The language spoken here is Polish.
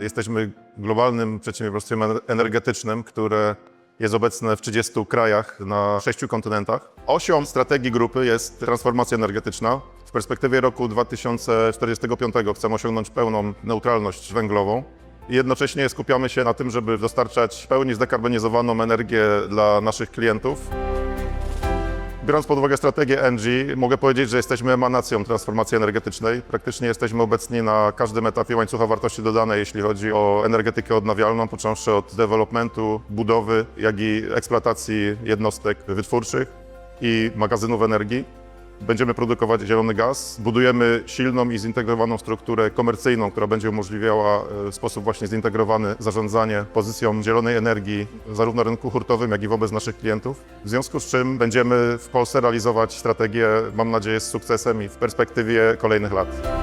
Jesteśmy globalnym przedsiębiorstwem ener- energetycznym, które jest obecne w 30 krajach na 6 kontynentach. Osią strategii grupy jest transformacja energetyczna. W perspektywie roku 2045 chcemy osiągnąć pełną neutralność węglową. Jednocześnie skupiamy się na tym, żeby dostarczać w pełni zdekarbonizowaną energię dla naszych klientów. Biorąc pod uwagę strategię ENGIE, mogę powiedzieć, że jesteśmy emanacją transformacji energetycznej. Praktycznie jesteśmy obecni na każdym etapie łańcucha wartości dodanej, jeśli chodzi o energetykę odnawialną, począwszy od developmentu, budowy, jak i eksploatacji jednostek wytwórczych i magazynów energii. Będziemy produkować zielony gaz. Budujemy silną i zintegrowaną strukturę komercyjną, która będzie umożliwiała e, w sposób właśnie zintegrowany zarządzanie pozycją zielonej energii zarówno na rynku hurtowym, jak i wobec naszych klientów. W związku z czym będziemy w Polsce realizować strategię, mam nadzieję, z sukcesem i w perspektywie kolejnych lat.